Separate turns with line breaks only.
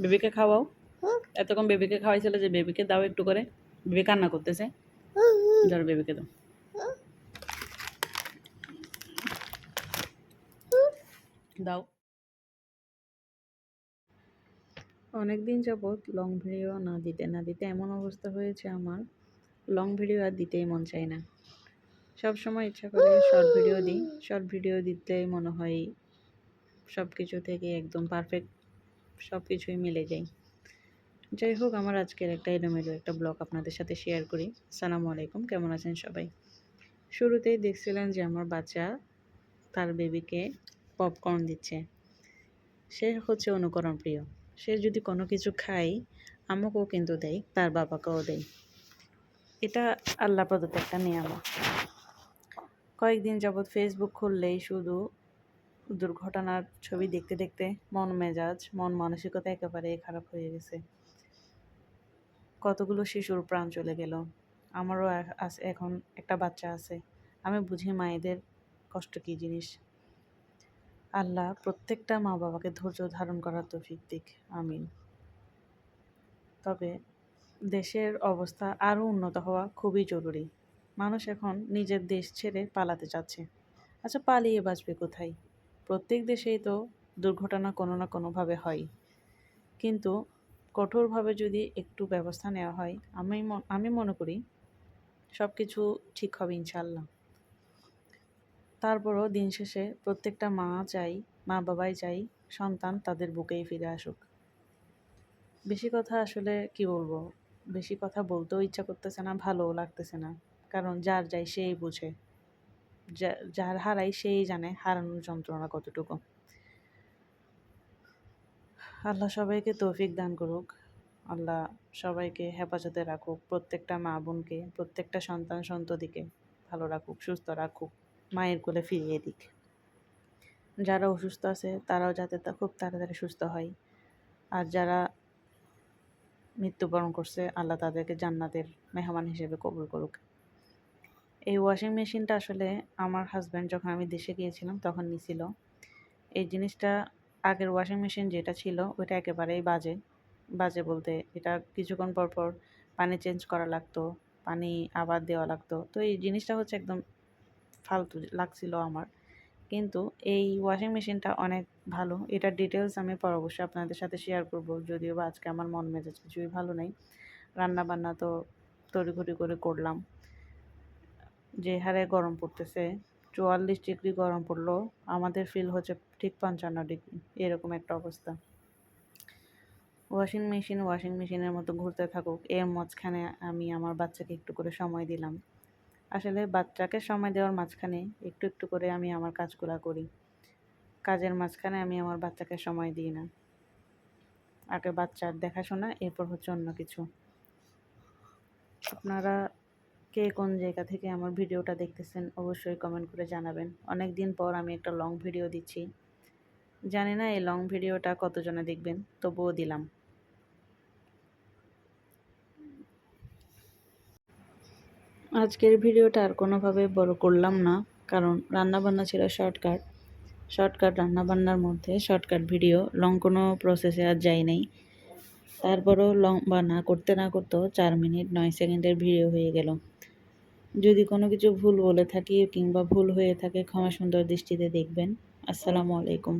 বেবিকে খাওয়াও। এতক্ষণ বেবিকে খাওয়াইছিল যে বেবিকে দাও একটু করে। বেবি কান্না করতেছে। ধরো বেবিকে দাও। দাও। অনেক দিন যাবৎ লং ভিডিও না দিতে না দিতে এমন অবস্থা হয়েছে আমার। লং ভিডিও আর দিতেই মন চায় না। সব সময় ইচ্ছা করে শর্ট ভিডিও দিই। শর্ট ভিডিও দিতে মনে হয় সব কিছু থেকে একদম পারফেক্ট সব কিছুই মিলে যায়। যাই হোক আমার আজকের একটা এলোমেলো একটা ব্লগ আপনাদের সাথে শেয়ার করি। সালামু আলাইকুম, কেমন আছেন সবাই? শুরুতেই দেখছিলেন যে আমার বাচ্চা তার বেবিকে পপকর্ন দিচ্ছে। সে হচ্ছে অনুকরণ প্রিয়। সে যদি কোনো কিছু খায়, আমাকেও কিন্তু দেয়, তার বাবাকেও দেয়। এটা আল্লাহ প্রদত্ত একটা নিয়ামত। কয়েকদিন যাবৎ ফেসবুক খুললেই শুধু দুর্ঘটনার ছবি দেখতে দেখতে মন মেজাজ, মন মানসিকতা একেবারে খারাপ হয়ে গেছে। কতগুলো শিশুর প্রাণ চলে গেল। আমারও এখন একটা বাচ্চা আছে। আমি বুঝি মায়েদের কষ্ট কী জিনিস। আল্লাহ প্রত্যেকটা মা বাবাকে ধৈর্য ধারণ করার তৌফিক দিক। আমিন। তবে দেশের অবস্থা আরও উন্নত হওয়া খুবই জরুরি। মানুষ এখন নিজের দেশ ছেড়ে পালাতে চাচ্ছে। আচ্ছা পালিয়ে বাঁচবে কোথায়? প্রত্যেক দেশেই তো দুর্ঘটনা কোনো না কোনোভাবে হয়। কিন্তু কঠোরভাবে যদি একটু ব্যবস্থা নেওয়া হয়, আমি আমি মনে করি সব কিছু ঠিক হবে ইনশাল্লাহ তারপরও দিন শেষে প্রত্যেকটা মা চাই, মা বাবাই চাই, সন্তান তাদের বুকেই ফিরে আসুক। বেশি কথা আসলে কি বলব? বেশি কথা বলতেও ইচ্ছা করতেছে না, ভালোও লাগতেছে না। কারণ যার যাই সেই বুঝে। যার হারাই সেই জানে হারানোর যন্ত্রণা কতটুকু। আল্লাহ সবাইকে তৌফিক দান করুক। আল্লাহ সবাইকে হেফাজতে রাখুক। প্রত্যেকটা মা বোনকে, প্রত্যেকটা সন্তান সন্ততিকে ভালো রাখুক, সুস্থ রাখুক, মায়ের কোলে ফিরিয়ে দিক। যারা অসুস্থ আছে, তারাও যাতে খুব তাড়াতাড়ি সুস্থ হয়। আর যারা মৃত্যুবরণ করছে, আল্লাহ তাদেরকে জান্নাতের মেহমান হিসেবে কবুল করুক। এই ওয়াশিং মেশিনটা আসলে আমার হাজব্যান্ড যখন আমি দেশে গিয়েছিলাম তখন নিছিল। এই জিনিসটা আগের ওয়াশিং মেশিন যেটা ছিল ওইটা একেবারেই বাজে। বাজে বলতে এটা কিছুক্ষণ পর পর পানি চেঞ্জ করা লাগতো, পানি আবার দেওয়া লাগতো। তো এই জিনিসটা হচ্ছে একদম ফালতু লাগছিল আমার। কিন্তু এই ওয়াশিং মেশিনটা অনেক ভালো। এটার ডিটেলস আমি পর অবশ্যই আপনাদের সাথে শেয়ার করব। যদিও বা আজকে আমার মন মেজাজ কিছুই ভালো নেই। রান্না বান্না তো তড়িঘড়ি করে করলাম। যে হারে গরম পড়তেছে, চুয়াল্লিশ ডিগ্রি গরম পড়ল, আমাদের ফিল হচ্ছে ঠিক পঞ্চান্ন ডিগ্রি, এরকম একটা অবস্থা। ওয়াশিং মেশিন ওয়াশিং মেশিনের মতো ঘুরতে থাকুক, এর মাঝখানে আমি আমার বাচ্চাকে একটু করে সময় দিলাম। আসলে বাচ্চাকে সময় দেওয়ার মাঝখানে একটু একটু করে আমি আমার কাজগুলো করি। কাজের মাঝখানে আমি আমার বাচ্চাকে সময় দিই না। আগে বাচ্চার দেখাশোনা, এরপর হচ্ছে অন্য কিছু। আপনারা কে কোন জায়গা থেকে আমার ভিডিওটা দেখতেছেন অবশ্যই কমেন্ট করে জানাবেন। অনেক দিন পর আমি একটা লং ভিডিও দিচ্ছি। জানি না এই লং ভিডিওটা কতজনে দেখবেন, তবুও দিলাম। আজকের ভিডিওটা আর কোনোভাবে বড় করলাম না, কারণ রান্নাবান্না ছিল শর্টকাট শর্টকাট রান্নাবান্নার মধ্যে শর্টকাট ভিডিও লং কোনো প্রসেসে আর যাই নাই। তারপরও লম্বা না করতে না করতেও চার মিনিট নয় সেকেন্ডের ভিডিও হয়ে গেল। যদি কোনো কিছু ভুল বলে থাকি কিংবা ভুল হয়ে থাকে, ক্ষমা সুন্দর দৃষ্টিতে দেখবেন। আসসালামু আলাইকুম।